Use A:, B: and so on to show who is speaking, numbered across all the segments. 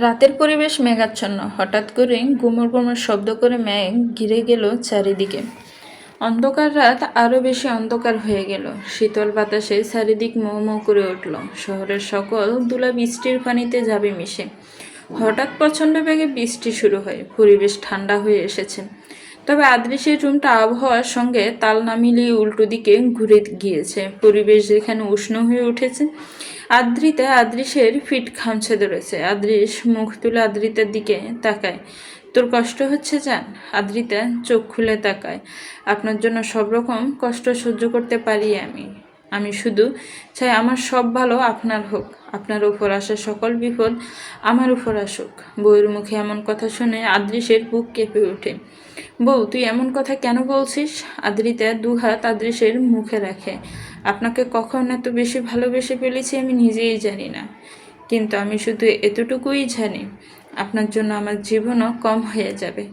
A: রাতের পরিবেশ মেঘাচ্ছন্ন। হঠাৎ করে গুমর গুমর শব্দ করে মেঘ ঘিরে গেল চারিদিকে। অন্ধকার রাত আরও বেশি অন্ধকার হয়ে গেল। শীতল বাতাসে চারিদিক মৌ মৌ করে উঠল। শহরের সকল দুলা বৃষ্টির পানিতে যাবে মিশে। হঠাৎ প্রচণ্ড বেগে বৃষ্টি শুরু হয়। পরিবেশ ঠান্ডা হয়ে এসেছে। তবে আদৃশের রুমটা আবহাওয়ার সঙ্গে তাল না মিলিয়ে উল্টো দিকে ঘুরে গিয়েছে। পরিবেশ যেখানে উষ্ণ হয়ে উঠেছে আদ্রিতা আদৃশের ফিট খামছে ধরেছে। আদৃশ মুখ তুলে আদ্রিতার দিকে তাকায়। তোর কষ্ট হচ্ছে, জান? আদ্রিতা চোখ খুলে তাকায়। আপনার জন্য সব রকম কষ্ট সহ্য করতে পারি আমি। আমি শুধু চাই আমার সব ভালো আপনার হোক। আপনার উপর আসা সকল বিপদ আমার উপর আসুক। বউয়ের মুখে এমন কথা শুনে আদৃশের বুক কেঁপে ওঠে। বউ, তুই এমন কথা কেন বলছিস? আদ্রিতা দুহাত আদৃশের মুখে রাখে। আপনাকে কখন এত বেশি ভালোবেসে ফেলেছি আমি নিজেই জানি না। কিন্তু আমি শুধু এতটুকুই জানি, আপনার জন্য আমার জীবনও কম হয়ে যাবে।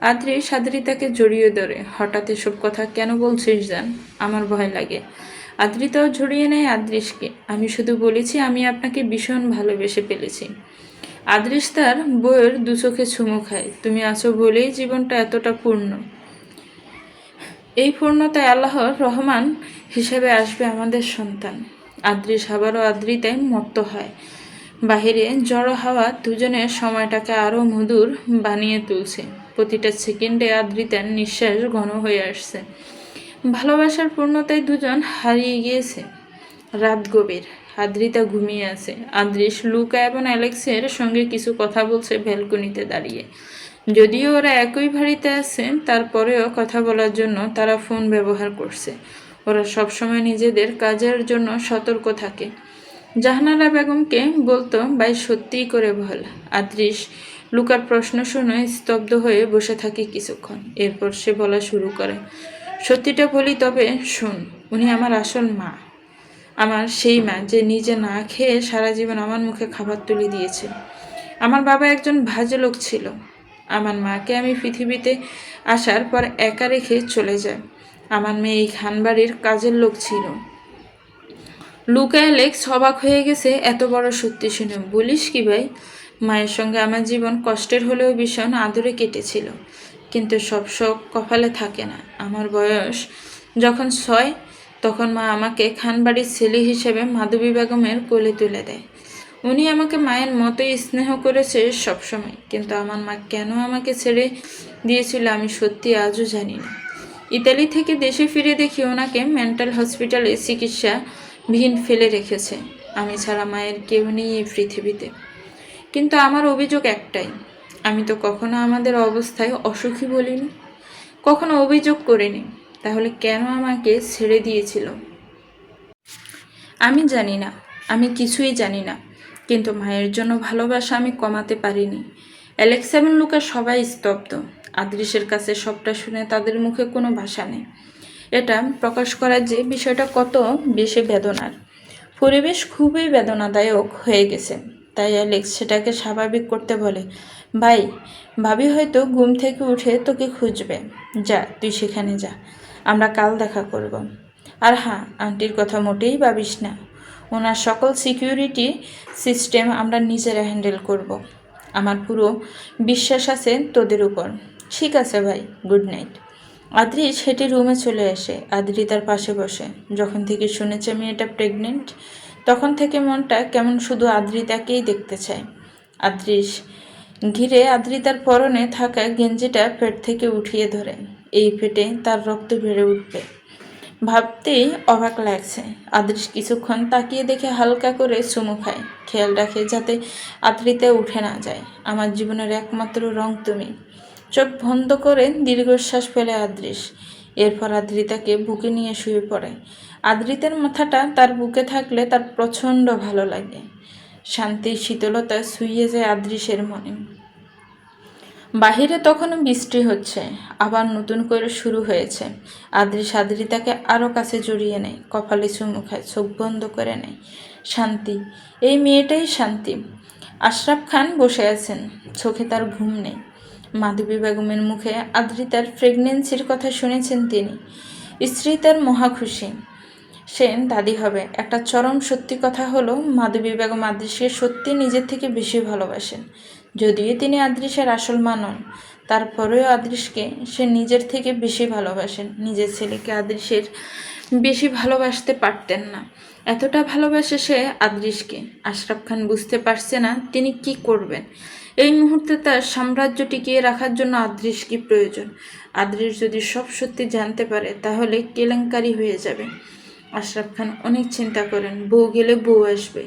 A: আদ্রিস আদ্রিতাকে জড়িয়ে ধরে, হঠাৎ এসব কথা কেন বলছিস জান? আমার ভয় লাগে। আদ্রিতাও জড়িয়ে নেয় আদৃশকে আমি শুধু বলেছি আমি আপনাকে ভীষণ ভালোবেসে ফেলেছি। আদৃশ তার বইয়ের দু চোখে চুমু খায়। তুমি আছো বলেই জীবনটা এতটা পূর্ণ। এই পূর্ণতায় আল্লাহর রহমান হিসেবে আসবে আমাদের সন্তান। আদ্রিস আবারও আদ্রিতায় মত্ত হয়। বাহিরে জড়ো হাওয়া দুজনের সময়টাকে আরও মধুর বানিয়ে তুলছে। প্রতিটা সেকেন্ডে আদ্রিতার নিঃশ্বাস ঘন হয়ে আসছে। ভালোবাসার পূর্ণতায় দুজন হারিয়ে গিয়েছে। রাত গভীর। আদ্রিতা ঘুমিয়ে আছে। আদ্রিস লুকা এবং অ্যালেক্সের সঙ্গে কিছু কথা বলছে ব্যালকনিতে দাঁড়িয়ে। যদিও ওরা একই বাড়িতে আছে, তারপরেও কথা বলার জন্য তারা ফোন ব্যবহার করছে। ওরা সবসময় নিজেদের কাজের জন্য সতর্ক থাকে। জাহানারা বেগমকে বলতো, ভাই, সত্যিই করে বল। আদ্রিস লুকার প্রশ্ন শুনে স্তব্ধ হয়ে বসে থাকে কিছুক্ষণ। এরপর সে বলা শুরু করে, সত্যিটা বলি তবে শুন, উনি আমার আসল মা। আমার সেই মা যে নিজে না খেয়ে সারা জীবন আমার মুখে খাবার তুলে দিয়েছে। আমার বাবা একজন ভাজে লোক ছিল। আমার মাকে আমি পৃথিবীতে আসার পর একা রেখে চলে যায় আমার মেয়ে এই খানবাড়ির কাজের লোক ছিল। লুকা অ্যালেক্স অবাক হয়ে গেছে, এত বড় সত্যি শুনে। বলিস কি ভাই? মায়ের সঙ্গে আমার জীবন কষ্টের হলেও ভীষণ আদরে কেটেছিল। কিন্তু সব শোক কপালে থাকে না। আমার বয়স যখন ছয় তখন মা আমাকে খানবাড়ির ছেলে হিসেবে মাধবী বেগমের কোলে তুলে দেয়। উনি আমাকে মায়ের মতোই স্নেহ করেছে সবসময়, কিন্তু আমার মা কেন আমাকে ছেড়ে দিয়েছিল আমি সত্যি আজও জানি না। ইতালি থেকে দেশে ফিরে দেখি ওনাকে মেন্টাল হসপিটালে চিকিৎসা ভিন ফেলে রেখেছে। আমি ছাড়া মায়ের কেউ নেই এই পৃথিবীতে। কিন্তু আমার অভিযোগ একটাই, আমি তো কখনো আমাদের অবস্থায় অসুখী বলিনি, কখনো অভিযোগ করিনি। তাহলে কেন আমাকে ছেড়ে দিয়েছিল? আমি জানি না, আমি কিছুই জানি না, কিন্তু মায়ের জন্য ভালোবাসা আমি কমাতে পারিনি। অ্যালেক্স এবং লুকা সবাই স্তব্ধ। আদৃশের কাছে সবটা শুনে তাদের মুখে কোনো ভাষা নেই। এটা প্রকাশ করার যে বিষয়টা কত বেশি বেদনার। পরিবেশ খুবই বেদনাদায়ক হয়ে গেছে। তাই অ্যালেক্স সেটাকে স্বাভাবিক করতে বলে, ভাই, ভাবি হয়তো ঘুম থেকে উঠে তোকে খুঁজবে। যা, তুই সেখানে যা। আমরা কাল দেখা করব। আর হ্যাঁ আন্টির কথা মোটেই ভাবিস না। ওনার সকল সিকিউরিটি সিস্টেম আমরা নিজেরা হ্যান্ডেল করব। আমার পুরো বিশ্বাস আছে তোদের উপর। ঠিক আছে ভাই, গুড নাইট। আদ্রিস হেঁটে রুমে চলে আসে। আদ্রি তার পাশে বসে। যখন থেকে শুনেছে মেয়েটা প্রেগনেন্ট তখন থেকে মনটা কেমন শুধু আদ্রিতাকেই দেখতে চায়। আদ্রিস ঘিরে আদ্রিতার পরনে থাকা গেঞ্জিটা পেট থেকে উঠিয়ে ধরে। এই ফেটে তার রক্ত বেড়ে উঠবে। ভাবতেই অবাক লাগছে। আদৃশ কিছুক্ষণ তাকিয়ে দেখে হালকা করে চুমু খায়। খেয়াল রাখে যাতে আদ্রিতে উঠে না যায়। আমার জীবনের একমাত্র রং তুমি। চোখ বন্ধ করে দীর্ঘশ্বাস ফেলে আদৃশ এরপর আদ্রিতাকে বুকে নিয়ে শুয়ে পড়ে। আদ্রিতের মাথাটা তার বুকে থাকলে তার প্রচণ্ড ভালো লাগে। শান্তির শীতলতা শুইয়ে যায় আদৃশের মনে। বাহিরে তখনও বৃষ্টি হচ্ছে, আবার নতুন করে শুরু হয়েছে। আদ্রি সাদ্রিতাকে আরও কাছে জড়িয়ে নেয়, কপালে চুমু চোখ বন্ধ করে নেয়। শান্তি, এই মেয়েটাই শান্তি। আশরাফ খান বসে আছেন, চোখে তার ঘুম নেই। মাধবী বেগমের মুখে আদ্রিতার প্রেগনেন্সির কথা শুনেছেন তিনি। স্ত্রী তার মহা খুশি। সে দাদি হবে, একটা চরম সত্যি কথা হলো, মাধবী বেগম আদৃশকে সত্যি নিজের থেকে বেশি ভালোবাসেন। যদিও তিনি আদৃশের আসল মা নন তারপরেও আদৃশকে সে নিজের থেকে বেশি ভালোবাসেন। নিজের ছেলেকে আদৃশের বেশি ভালোবাসতে পারতেন না। এতটা ভালোবাসে সে আদৃশকে। আশরাফ খান বুঝতে পারছে না তিনি কি করবেন। এই মুহূর্তে তার সাম্রাজ্য টিকিয়ে রাখার জন্য আদৃশ কি প্রয়োজন? আদৃশ যদি সব সত্যি জানতে পারে, তাহলে কেলেঙ্কারি হয়ে যাবে। আশরাফ খান অনেক চিন্তা করেন, বউ গেলে বউ আসবে।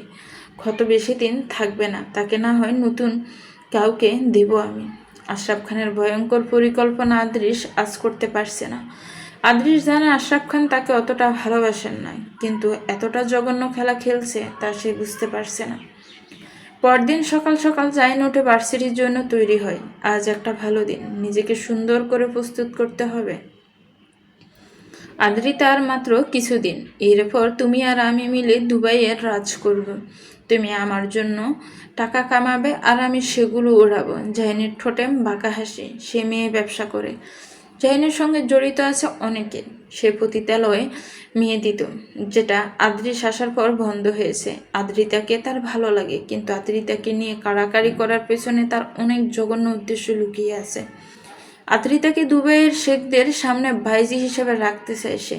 A: ক্ষত বেশি দিন থাকবে না, তাকে না হয় নতুন কাউকে দেব আমি। আশরাফ খানের ভয়ঙ্কর পরিকল্পনা আদৃশ আজ করতে পারছে না। আদৃশ জানে আশরাফ খান তাকে অতটা ভালোবাসেন না কিন্তু এতটা জঘন্য খেলা খেলছে তা সে বুঝতে পারছে না। পরদিন সকাল সকাল জাইন উঠে ভার্সিটির জন্য তৈরি হয়। আজ একটা ভালো দিন, নিজেকে সুন্দর করে প্রস্তুত করতে হবে। আদ্রিতা আর মাত্র কিছুদিন এরপর তুমি আর আমি মিলে দুবাইয়ের রাজ করব। তুমি আমার জন্য টাকা কামাবে আর আমি সেগুলো ওড়াবো জাহিনের ঠোঁটে বাঁকা হাসি। সে মেয়ে ব্যবসা করে। জাহিনের সঙ্গে জড়িত আছে অনেকে। সে পতিতালয়ে মেয়ে দিত যেটা আদ্রিস আসার পর বন্ধ হয়েছে। আদ্রিতাকে তার ভালো লাগে, কিন্তু আদ্রিতাকে নিয়ে কাড়াকাড়ি করার পেছনে তার অনেক জঘন্য উদ্দেশ্য লুকিয়ে আছে। আদ্রিতাকে দুবাইয়ের শেখদের সামনে ভাইজি হিসেবে রাখতে চায় সে।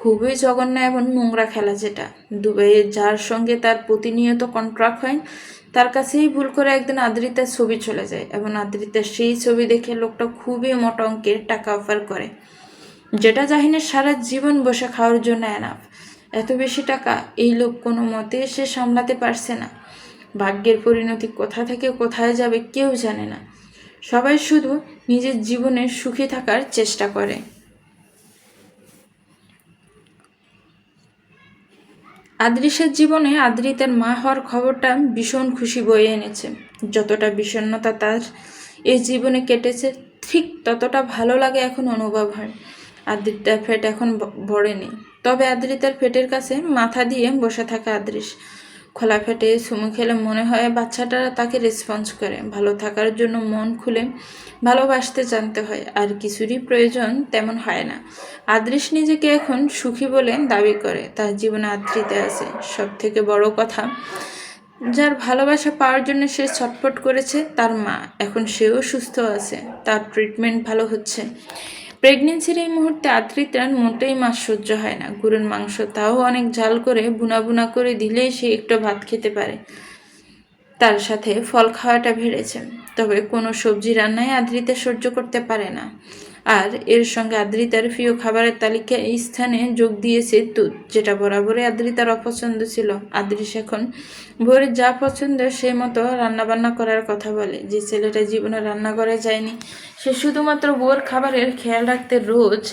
A: খুবই জঘন্য এবং নোংরা খেলা যেটা। দুবাইয়ের যার সঙ্গে তার প্রতিনিয়ত কন্ট্রাক্ট হয়, তার কাছেই ভুল করে একদিন আদ্রিতার ছবি চলে যায় এবং আদ্রিতার সেই ছবি দেখে লোকটা খুবই মোটা অঙ্কের টাকা অফার করে। যেটা জাহিনের সারা জীবন বসে খাওয়ার জন্য এনাফ এত বেশি টাকা এই লোক কোনো মতে সে সামলাতে পারছে না। ভাগ্যের পরিণতি কোথা থেকে কোথায় যাবে কেউ জানে না। সবাই শুধু নিজের জীবনে সুখী থাকার চেষ্টা করে। আদৃশের জীবনে আদ্রি তার মা হওয়ার খবরটা ভীষণ খুশি বয়ে এনেছে। যতটা বিষণ্নতা তার এই জীবনে কেটেছে, ঠিক ততটা ভালো লাগে এখন অনুভব হয়। আদ্রিতার ফেট এখন ভরে নেই তবে আদ্রিতার ফেটের কাছে মাথা দিয়ে বসে থাকে আদৃশ খোলা ফেটে সুমু খেলে মনে হয় বাচ্চাটা তাকে রেসপন্স করে। ভালো থাকার জন্য মন খুলে ভালোবাসতে জানতে হয়, আর কিছুরই প্রয়োজন তেমন হয় না। আদৃশ নিজেকে এখন সুখী বলে দাবি করে, তার জীবনে আদৃতে আছে। সব থেকে বড় কথা, যার ভালোবাসা পাওয়ার জন্য সে ছটফট করেছে তার মা। এখন সেও সুস্থ আছে, তার ট্রিটমেন্ট ভালো হচ্ছে। প্রেগনেন্সির এই মুহূর্তে আদ্রিতার মোটেই মাছ সহ্য হয় না। গুরুর মাংস তাও অনেক ঝাল করে বুনা বুনা করে দিলে সে একটু ভাত খেতে পারে। তার সাথে ফল খাওয়াটা ভেড়েছে। তবে কোনো সবজি রান্নায় আদ্রিতা সহ্য করতে পারে না। আর এর সঙ্গে আদ্রিতার প্রিয় খাবারের তালিকা এই স্থানে যোগ দিয়েছে তুত যেটা বরাবরই আদ্রিতার অপছন্দ ছিল। আদ্রিস এখন ভোরের যা পছন্দ সে মতো রান্নাবান্না করার কথা বলে। যে ছেলেটা জীবনে রান্না করে যায়নি, সে শুধুমাত্র বোর খাবারের খেয়াল রাখতে রোজ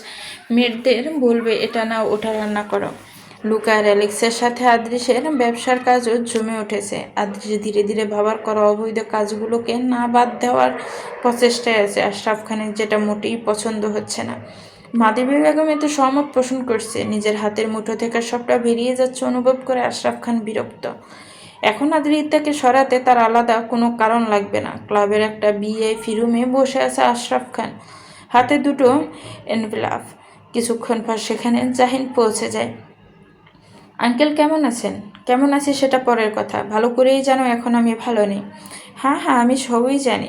A: মেয়েদের বলবে, এটা না ওটা রান্না করো। লুকা আর অ্যালেক্সের সাথে আদৃশের ব্যবসার কাজও জমে উঠেছে। আদৃশ ধীরে ধীরে ভাবার করা অবৈধ কাজগুলোকে না বাদ দেওয়ার প্রচেষ্টায় আছে। আশরাফ খানের যেটা মোটেই পছন্দ হচ্ছে না। মাদেবী বেগম এতে সহমত পোষণ করছে। নিজের হাতের মুঠো থেকে সবটা বেরিয়ে যাচ্ছে অনুভব করে আশরাফ খান বিরক্ত। এখন আদ্রিতাকে সরাতে তার আলাদা কোনো কারণ লাগবে না। ক্লাবের একটা বিয়ে ফিরুমে বসে আছে আশরাফ খান। হাতে দুটো এনভেলাপ। কিছুক্ষণ পর সেখানে জাহিন পৌঁছে যায়। আঙ্কেল কেমন আছেন? কেমন আছে সেটা পরের কথা। ভালো করেই জানো এখন আমি ভালো নেই। হ্যাঁ হ্যাঁ আমি সবই জানি।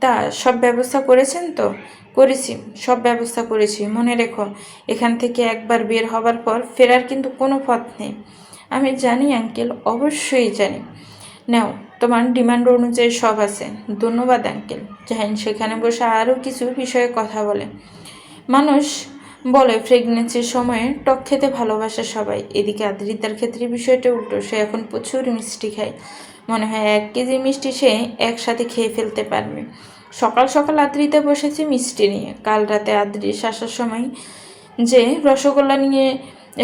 A: তা, সব ব্যবস্থা করেছেন তো? করেছি, সব ব্যবস্থা করেছি। মনে রেখো, এখান থেকে একবার বের হবার পর ফেরার কিন্তু কোনো পথ নেই। আমি জানি, আঙ্কেল, অবশ্যই জানি। নাও, তোমার ডিমান্ড অনুযায়ী সব আছে। ধন্যবাদ, আঙ্কেল। জাহিন সেখানে বসে আরও কিছু বিষয়ে কথা বলে। মানুষ বলে, প্রেগনেন্সির সময়ে টক খেতে ভালোবাসে সবাই। এদিকে আদ্রিতার ক্ষেত্রে বিষয়টা উল্টো। সে এখন প্রচুর মিষ্টি খায়। মনে হয় এক কেজি মিষ্টি সে একসাথে খেয়ে ফেলতে পারবে। সকাল সকাল আদ্রিতা বসেছে মিষ্টি নিয়ে। কাল রাতে আদ্রিস আসার সময় যে রসগোল্লা নিয়ে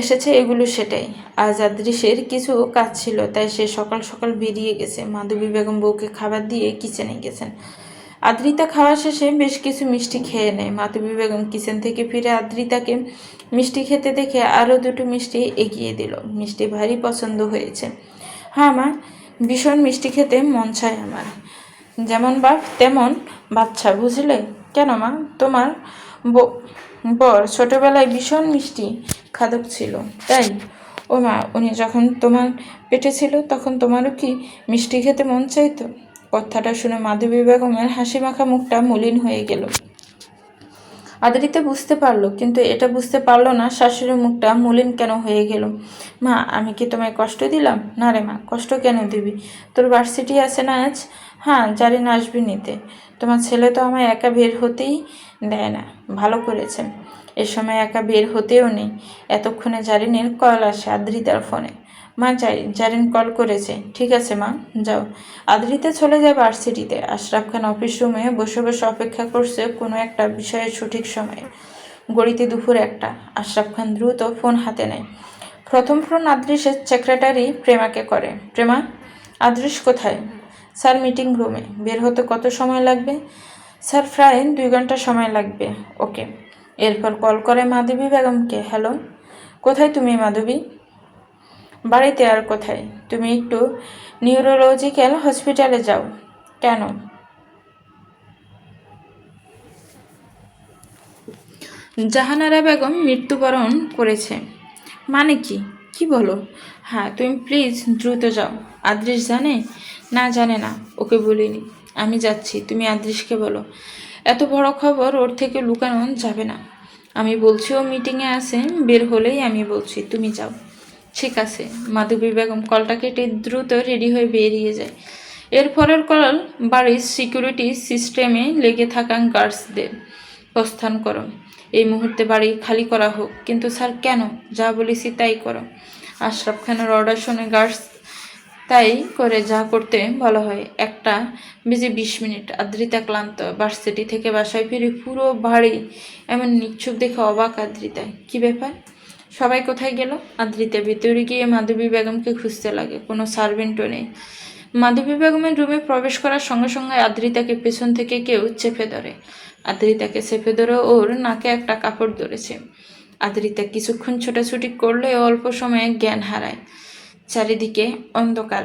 A: এসেছে, এগুলো সেটাই। আজ আদৃশের কিছু কাজ ছিল, তাই সে সকাল সকাল বেরিয়ে গেছে। মাধবী বেগম বউকে খাবার দিয়ে কিচেনে গেছেন। আদ্রিতা খাওয়া শেষে বেশ কিছু মিষ্টি খেয়ে নেয়। মাধবী বেগম কিচেন থেকে ফিরে আদ্রিতাকে মিষ্টি খেতে দেখে আরও দুটো মিষ্টি এগিয়ে দিল। মিষ্টি ভারী পছন্দ হয়েছে। হ্যাঁ মা, ভীষণ মিষ্টি খেতে মন চায় আমার। যেমন বাপ, তেমন বাচ্চা, বুঝলে? কেন মা? তোমার বর ছোটবেলায় ভীষণ মিষ্টি খাদক ছিল, তাই? ও মা, উনি যখন তোমার পেটে ছিল, তখন তোমারও কি মিষ্টি খেতে মন চাইতো? কথাটা শুনে মাধবী বেগমের হাসি মাখা মুখটা মলিন হয়ে গেল। আদরিতে বুঝতে পারল, কিন্তু এটা বুঝতে পারল না শাশুড়ির মুখটা মলিন কেন হয়ে গেল। মা, আমি কি তোমায় কষ্ট দিলাম? না রে মা, কষ্ট কেন দিবি? তোর ভার্সিটি আছে না আজ? হ্যাঁ জানি না আসবি নিতে। তোমার ছেলে তো আমায় একা বের হতেই দেয় না। ভালো করেছেন। এ সময় একা বের হতেও নেই। এতক্ষণে জারিনের কল আসে আদ্রিতার ফোনে। মা জারিন কল করেছে। ঠিক আছে, মা, যাও। আদ্রিতা চলে যায় ভার্সিটিতে। আশরাফ খান অফিস রুমে বসে বসে অপেক্ষা করছে কোনো একটা বিষয়ের সঠিক সময়ে। গড়িতে দুপুর একটা। আশরাফ খান দ্রুত ফোন হাতে নেয়। প্রথম ফোন আদৃশের সেক্রেটারি প্রেমাকে করে। প্রেমা আদৃশ কোথায়? স্যার, মিটিং রুমে। বের হতে কত সময় লাগবে? স্যার, প্রায় দুই ঘণ্টা সময় লাগবে। ওকে। এরপর কল করে মাধবী বেগমকে। হ্যালো, কোথায় তুমি মাধবী? বাড়িতে আর কোথায়? তুমি একটু নিউরোলজিক্যাল হসপিটালে যাও। কেন? জাহানারা বেগম মৃত্যুবরণ করেছে। মানে কি? কি বলো? হ্যাঁ তুমি প্লিজ দ্রুত যাও। আদৃশ জানে? না জানে না। ওকে বলিনি। আমি যাচ্ছি। তুমি আদৃশকে বলো। এত বড় খবর ওর থেকে লুকানো যাবে না। আমি বলছি ও মিটিংয়ে আছে। বের হলেই আমি বলছি, তুমি যাও। ঠিক আছে, মাধবী বেগম, কলটা কেটে দ্রুত রেডি হয়ে বেরিয়ে যায়। এরপরের কল বাড়ির সিকিউরিটি সিস্টেমে লেগে থাকা গার্ডসদের প্রস্থান করো। এই মুহূর্তে বাড়ি খালি করা হোক, কিন্তু স্যার কেন? যা বলেছি তাই করো। আশরাফ খানের অর্ডার শুনে গার্ডস তাই করে যা করতে বলা হয়। একটা বেজে বিশ মিনিট, আদ্রিতা ক্লান্ত। ভার্সিটি থেকে বাসায় ফিরে পুরো বাড়ি এমন নিচ্ছুক দেখে অবাক আদ্রিতা। কি ব্যাপার? সবাই কোথায় গেল? আদ্রিতা, ভিতরে গিয়ে মাধবী বেগমকে খুঁজতে লাগে। কোনো সার্ভেন্টও নেই। মাধবী বেগমের রুমে প্রবেশ করার সঙ্গে সঙ্গে আদ্রিতাকে পেছন থেকে কেউ চেপে ধরে। আদ্রিতাকে চেপে ধরে ওর নাকে একটা কাপড় ধরেছে। আদ্রিতা কিছুক্ষণ ছোটাছুটি করলে অল্প সময়ে জ্ঞান হারায়। চারিদিকে অন্ধকার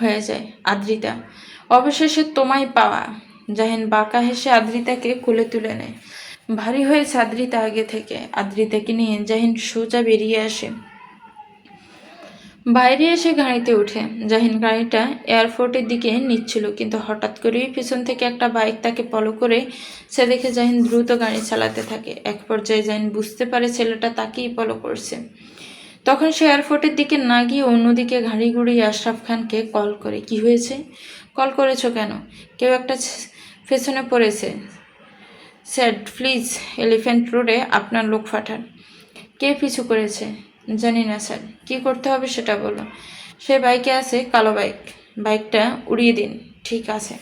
A: হয়ে যায় আদ্রিতা। অবশেষে তোমায় পাওয়া। জাহিন বাঁকা হেসে আদ্রিতাকে কোলে তুলে নেয়। ভারী হয়েছে আদ্রিতা আগে থেকে আদ্রিতাকে নিয়ে জাহিন সোজা বেরিয়ে আসে। বাইরে এসে গাড়িতে ওঠে। জাহিন গাড়িটা এয়ারপোর্টের দিকে নিচ্ছিল, কিন্তু হঠাৎ করেই পিছন থেকে একটা বাইক তাকে ফলো করে সে দেখে জাহিন দ্রুত গাড়ি চালাতে থাকে। এক পর্যায়ে জাহিন বুঝতে পারে ছেলেটা তাকেই ফলো করছে। তখন সে এয়ারপোর্টের দিকে না গিয়ে অন্যদিকে গাড়ি ঘুরিয়ে আশরাফ খানকে কল করে, কি হয়েছে? কল করেছ কেন? কেউ একটা পেছনে পড়েছে। স্যার, প্লিজ, এলিফ্যান্ট রোডে আপনার লোক পাঠান। কে পিছু করেছে? জানি না, স্যার। কি করতে হবে সেটা বলো সে বাইকে আছে, কালো বাইক। বাইকটা উড়িয়ে দিন। ঠিক আছে।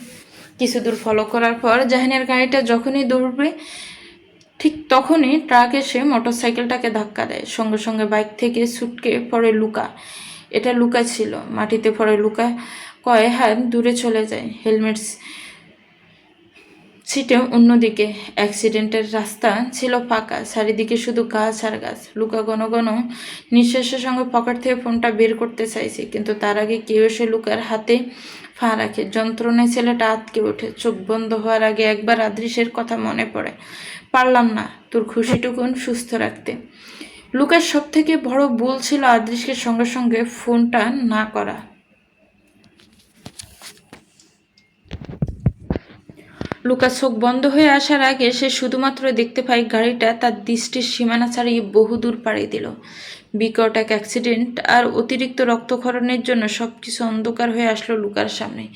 A: কিছু দূর ফলো করার পর জাহানের গাড়িটা যখনই দৌড়বে, ঠিক তখনই ট্রাক এসে মোটরসাইকেলটাকে ধাক্কা দেয়। সঙ্গে সঙ্গে বাইক থেকে ছুটকে পড়ে লুকা। এটা লুকা ছিল। মাটিতে পড়ে লুকা কয় হাত দূরে চলে যায়। হেলমেট সিটে অন্যদিকে। অ্যাক্সিডেন্টের রাস্তা ছিল ফাঁকা, চারিদিকে শুধু গাছ আর গাছ। লুকা ঘন ঘন নিঃশ্বাসের সঙ্গে পকেট থেকে ফোনটা বের করতে চাইছে, কিন্তু তার আগে কেউ এসে লুকার হাতে ফা রাখে। যন্ত্রণায় ছেলেটা আটকে ওঠে। চোখ বন্ধ হওয়ার আগে একবার আদৃশের কথা মনে পড়ে। পারলাম না তোর খুশিটুকুন সুস্থ রাখতে। লুকার সব থেকে বড় ভুল ছিল আদৃশকে সঙ্গে সঙ্গে ফোনটা না করা। লুকা চোখ বন্ধ হয়ে আসার আগে সে শুধুমাত্র দেখতে পায় গাড়িটা তার দৃষ্টির সীমানা ছাড়িয়ে বহুদূর পাড়ি দিল। বিকট এক অ্যাক্সিডেন্ট আর অতিরিক্ত রক্তক্ষরণের জন্য সব কিছু অন্ধকার হয়ে আসলো লুকার সামনে।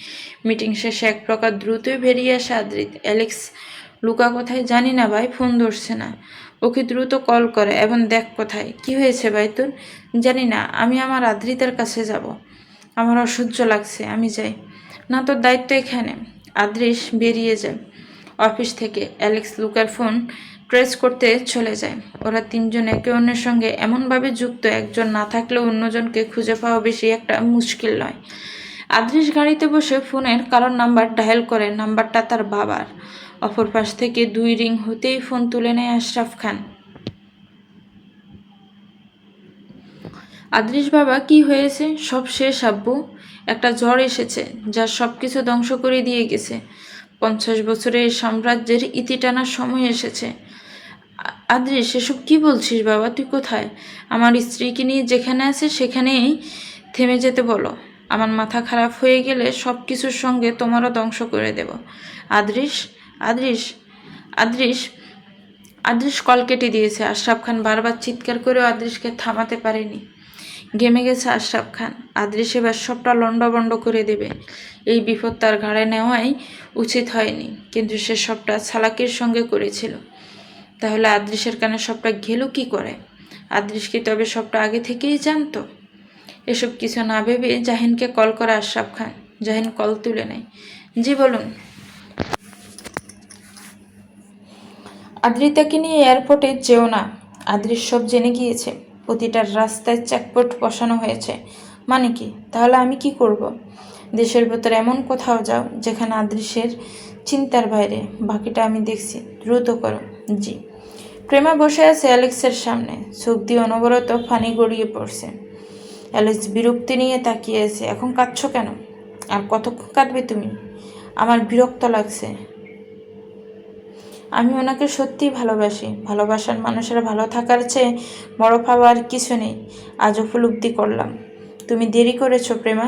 A: মিটিং শেষে এক প্রকার দ্রুতই বেরিয়ে আসে আদ্রিত। অ্যালেক্স লুকা কোথায়? জানি না ভাই, ফোন ধরছে না। ওকে দ্রুত কল করে এবং দেখ কোথায়। কি হয়েছে ভাই তোর জানি না, আমি আমার আদ্রিতার কাছে যাব। আমার অসহ্য লাগছে, আমি যাই। না, তোর দায়িত্ব এখানে। আদৃশ বেরিয়ে যায়। অফিস থেকে অ্যালেক্স লুকার ফোন ট্রেস করতে চলে যায়। ওরা তিনজন একে অন্যের সঙ্গে এমনভাবে যুক্ত, একজন না থাকলেও অন্যজনকে খুঁজে পাওয়া বেশি একটা মুশকিল নয়। আদৃশ গাড়িতে বসে ফোনের কারোর নাম্বার ডায়াল করে, নাম্বারটা তার বাবার। অপর পাশ থেকে দুই রিং হতেই ফোন তুলে নেয় আশরাফ খান। আদৃশ বাবা, কি হয়েছে? সব শেষ, আব্বু? একটা ঝড় এসেছে, যা সব কিছু ধ্বংস করে দিয়ে গেছে। পঞ্চাশ বছরের সাম্রাজ্যের ইতি টানার সময় এসেছে। আ- আদ্রিস এসব কি বলছিস বাবা? তুই কোথায়? আমার স্ত্রীকে নিয়ে যেখানে আছে সেখানেই থেমে যেতে বলো। আমার মাথা খারাপ হয়ে গেলে সব কিছুর সঙ্গে তোমারও ধ্বংস করে দেব। আদ্রিস আদ্রিস আদ্রিস আদৃশ কল কেটে দিয়েছে। আশরাফ খান বারবার চিৎকার করেও আদৃশকে থামাতে পারেনি। গেমে গেছে আশরাফ খান। আদৃশ এবার সবটা লণ্ডভণ্ড করে দেবে। এই বিপদ তার ঘাড়ে নেওয়াই উচিত হয়নি, কিন্তু সে সবটা ছালাকির সঙ্গে করেছিল। তাহলে আদৃশের কানে সবটা গেল কি করে? আদৃশ কি তবে সবটা আগে থেকেই জানতো? এসব কিছু না ভেবে জাহিনকে কল করে আশরাফ খান। জাহিন কল তুলে নেয়। জি, বলুন। আদ্রিতাকে নিয়ে এয়ারপোর্টে যেও না। আদ্রিস সব জেনে গিয়েছে। প্রতিটা রাস্তায় চেকপোস্ট বসানো হয়েছে। মানে কি? তাহলে আমি কি করব। দেশের ভেতরে এমন কোথাও যাও যেখানে আদৃশের চিন্তার বাইরে। বাকিটা আমি দেখছি। দ্রুত করো। জি। প্রেমা বসে আছে অ্যালেক্সের সামনে। চোখ দিয়ে অনবরত ফানি গড়িয়ে পড়ছে। অ্যালেক্স বিরক্তি নিয়ে তাকিয়ে আছে। এখন কাঁদছো কেন? আর কতক্ষণ কাঁদবে তুমি? আমার বিরক্ত লাগছে। আমি ওনাকে সত্যিই ভালোবাসি। ভালোবাসার মানুষের ভালো থাকার চেয়ে বড় পাওয়ার কিছু নেই। আজ উপলব্ধি করলাম। তুমি দেরি করেছ, প্রেমা।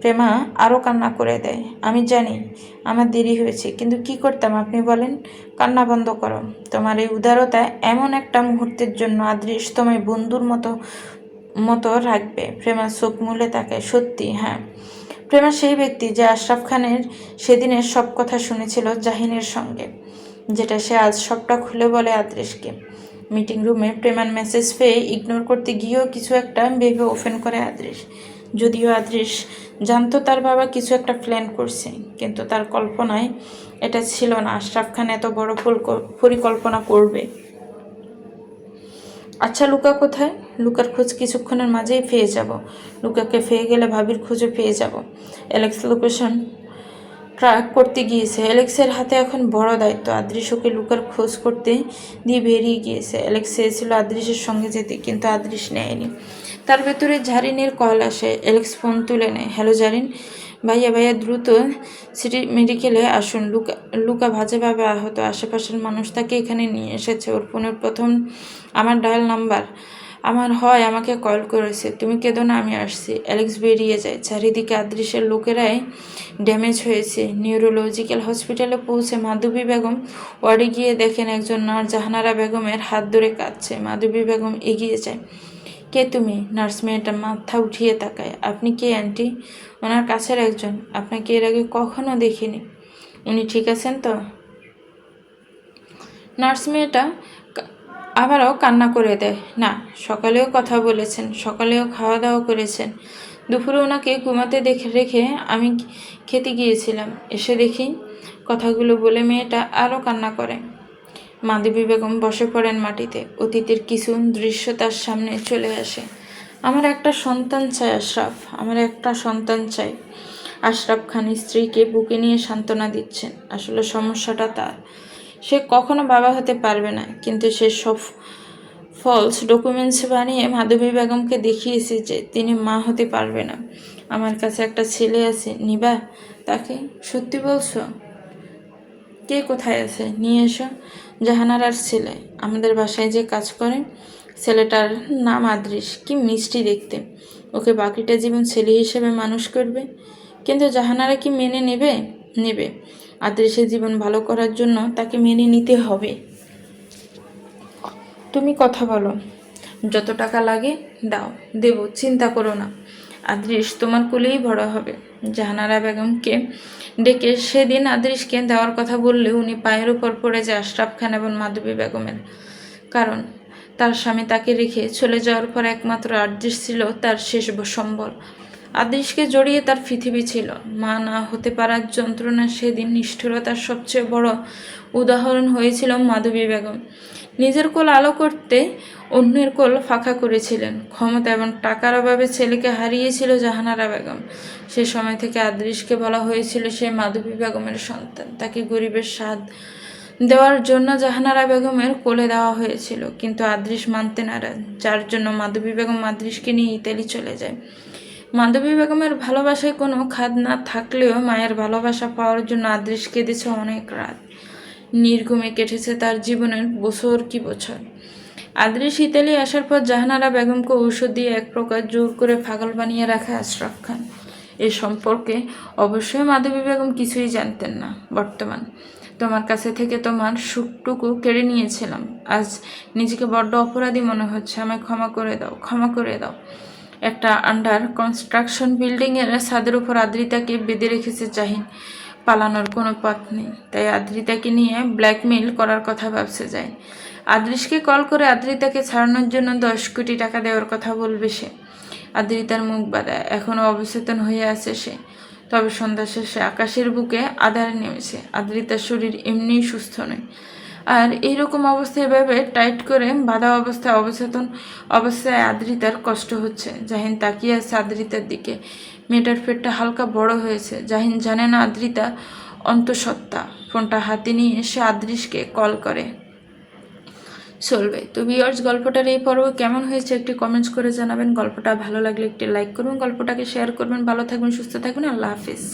A: প্রেমা আরও কান্না করে দেয়। আমি জানি, আমার দেরি হয়েছে, কিন্তু কি করতাম আপনি বলেন? কান্না বন্ধ করো। তোমার এই উদারতা এমন একটা মুহূর্তের জন্য আদৃশ তোমায় বন্ধুর মতো মতো রাখবে। প্রেমা চোখ মুলে তাকায়, সত্যি হ্যাঁ। প্রেমা সেই ব্যক্তি যে আশরাফ খানের সেদিনের সব কথা শুনেছিল জাহিনের সঙ্গে। যেটা সে আজ সবটা খুলে বলে আদ্রেশকে। মিটিং রুমে প্রেমার মেসেজ পেয়ে ইগনোর করতে গিয়েও কিছু একটা ভেবে ওপেন করে আদ্রেশ। যদিও আদ্রেশ জানতো তার বাবা কিছু একটা প্ল্যান করছে, কিন্তু তার কল্পনায় এটা ছিল না। আশরাফ খান এত বড় পরিকল- পরিকল্পনা করবে। আচ্ছা লুকা কোথায়? লুকার খোঁজ কিছুক্ষণের মাঝেই পেয়ে যাব। লুকাকে পেয়ে গেলে ভাবির খোঁজও পেয়ে যাব। অ্যালেক্স লোকেশন ট্র্যাক করতে গিয়েছে। অ্যালেক্সের হাতে এখন বড় দায়িত্ব। আদৃশকে লুকার খোঁজ করতে দিয়ে বেরিয়ে গিয়েছে। অ্যালেক্স চেয়েছিল আদৃশের সঙ্গে যেতে, কিন্তু আদৃশ নেয়নি। তার ভেতরে জারিনের কল আসে। অ্যালেক্স ফোন তুলে নেয়। হ্যালো, জারিন। ভাইয়া ভাইয়া, দ্রুত সিটি মেডিকেলে আসুন। লুকা লুকা বাজেভাবে আহত। আশেপাশের মানুষ তাকে এখানে নিয়ে এসেছে। ওর ফোনের প্রথম, আমার ডায়াল নাম্বার। আমার হয়, আমাকে কল করেছে, তুমি কেঁদো না, আমি আসছি। অ্যালেক্স বেরিয়ে যায়। চারিদিকে আদৃশ্যের লোকেরাই ড্যামেজ হয়েছে। নিউরোলজিক্যাল হসপিটালে পৌঁছে মাধবী বেগম ওয়ার্ডে গিয়ে দেখেন একজন নার্স জাহানারা বেগমের হাত ধরে কাঁদছে। মাধবী বেগম এগিয়ে যায়। কে তুমি? নার্স মেয়েটা মাথা উঠিয়ে তাকায়। আপনি কে, আন্টি? ওনার কাছের একজন। আপনাকে এর আগে কখনো দেখিনি। উনি ঠিক আছেন তো? নার্স মেয়েটা আবারও কান্না করে দেয়। না, সকালেও কথা বলেছেন, সকালেও খাওয়া দাওয়া করেছেন। দুপুরে ওনাকে ঘুমাতে দেখে, রেখে আমি খেতে গিয়েছিলাম। এসে দেখি কথাগুলো বলে মেয়েটা আরও কান্না করে। মাধবী বেগম বসে পড়েন মাটিতে। অতীতের কিছু দৃশ্য তার সামনে চলে আসে। আমার একটা সন্তান চাই, আশরাফ, আমার একটা সন্তান চাই। আশরাফ খান স্ত্রীকে বুকে নিয়ে সান্ত্বনা দিচ্ছেন। আসলে সমস্যাটা তার। সে কখনো বাবা হতে পারবে না, কিন্তু সে সব ফলস ডকুমেন্টস বানিয়ে মাধবী বেগমকে দেখিয়েছে যে তিনি মা হতে পারবে না। আমার কাছে একটা ছেলে আছে, নিবা, তাকে সত্যি বলছো? কে কোথায় আছে? নিয়ে এসো, জাহানারার ছেলে। আমাদের বাসায় যে কাজ করে, ছেলেটার নাম আদৃশ কি মিষ্টি দেখতে। ওকে বাকিটা জীবন ছেলে হিসেবে মানুষ করবে। কিন্তু জাহানারা কি মেনে নেবে? নেবে। আদৃশের জীবন ভালো করার জন্য তাকে মেনে নিতে হবে। তুমি কথা বলো। যত টাকা লাগে, দাও। দেব, চিন্তা করো না। আদৃশ তোমার কুলেই বড় হবে। জাহানারা বেগমকে ডেকে সেদিন আদৃশকে দেওয়ার কথা বললে উনি পায়ের উপর পড়ে যায় আশরাফ খান এবং মাধবী বেগমের। কারণ, তার স্বামী তাকে রেখে চলে যাওয়ার পর একমাত্র আদৃশ ছিল তার শেষ সম্বল। আদৃশকে জড়িয়ে তার পৃথিবী ছিল। মা না হতে পারার যন্ত্রণা সেদিন নিষ্ঠুরতার সবচেয়ে বড় উদাহরণ হয়েছিল মাধবী বেগম। নিজের কোল আলো করতে অন্যের কোল ফাঁকা করেছিলেন। ক্ষমতা এবং টাকার অভাবে ছেলেকে হারিয়েছিল জাহানারা বেগম। সে সময় থেকে আদৃশকে বলা হয়েছিল সে মাধবী বেগমের সন্তান। তাকে গরিবের স্বাদ দেওয়ার জন্য জাহানারা বেগমের কোলে দেওয়া হয়েছিল। কিন্তু আদৃশ মানতে নারাজ। যার জন্য মাধবী বেগম আদৃশকে নিয়ে ইতালি চলে যায়। মাধবী বেগমের ভালোবাসায় কোনো খাদ না থাকলেও মায়ের ভালোবাসা পাওয়ার জন্য আদৃশ কেঁদেছে অনেক রাত। নির্ঘুমে কেটেছে তার জীবনের বছর কি বছর। আদৃশ ইতালি আসার পর জাহানারা বেগমকে ঔষধ দিয়ে এক প্রকার জোর করে পাগল বানিয়ে রাখে আশরাফ খান। এ সম্পর্কে অবশ্যই মাধবী বেগম কিছুই জানতেন না বর্তমান। তোমার কাছে থেকে তোমার সুখটুকু কেড়ে নিয়েছিলাম। আজ নিজেকে বড্ড অপরাধী মনে হচ্ছে। আমায় ক্ষমা করে দাও, ক্ষমা করে দাও। একটা আন্ডার কনস্ট্রাকশন বিল্ডিংয়ের ছাদের উপর আদ্রিতাকে বেঁধে রেখেছে জাহিন। পালানোর কোনো পথ নেই। তাই আদ্রিতাকে নিয়ে ব্ল্যাকমেইল করার কথা ভাবছে যায় আদ্রিশকে কল করে আদ্রিতাকে ছাড়ানোর জন্য দশ কোটি টাকা দেওয়ার কথা বলবে সে। আদ্রিতার মুখ বাঁধায়। এখনও অবচেতন হয়ে আছে সে। তবে সন্ধ্যা শেষে আকাশের বুকে আধার নেমেছে। আদ্রিতার শরীর এমনিই সুস্থ নয়। আর এইরকম অবস্থায় এভাবে টাইট করে বাধা অবস্থায় অবচেতন অবস্থায় আদ্রিতার কষ্ট হচ্ছে। জাহিন তাকিয়ে আছে আদ্রিতার দিকে। মেয়েটার পেটটা হালকা বড় হয়েছে। জাহিন জানে না আদ্রিতা অন্তঃসত্ত্বা। ফোনটা হাতে নিয়ে সে আদ্রিশকে কল করে। চলবে তো ভিউয়ার্স গল্পটার এই পর্ব কেমন হয়েছে একটি কমেন্টস করে জানাবেন। গল্পটা ভালো লাগলে একটি লাইক করবেন গল্পটাকে শেয়ার করবেন। ভালো থাকবেন, সুস্থ থাকবেন। আল্লাহ হাফিজ।